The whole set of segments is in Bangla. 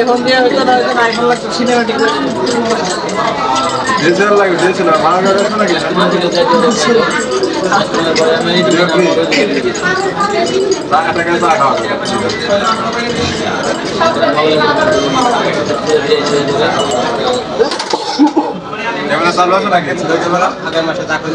এখন দিয়ে হয়তো না হয়তো আইফোন লাগতো সিনেমাটিক ডিজেল লাগে ডিজেল ভাড়া করে আছে নাকি? টাকা টাকা চা খাওয়া ক্যামেরা চালু আছে নাকি? আগের মাসে চাকরি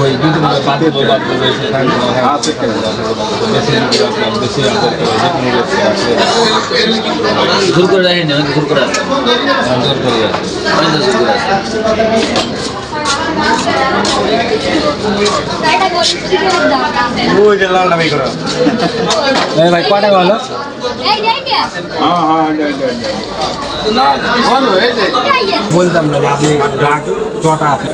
ওই বাদ দেবো এসে থাকব আচ্ছা বেশি বেশি আছে দূর করে রাখেনি অনেক দূর করে আছে জোর করে আছে অনেক দূর করে আছে ওই যে লালটা বের করো। এই ভাই কটা হলো হ্যাঁ হ্যাঁ বলতাম না আপনি রাগ ছটা আছে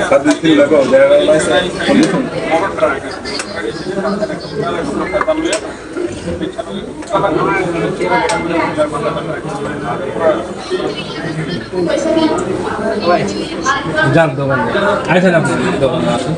যান দোকানে। আপনি দোকানে। আসুন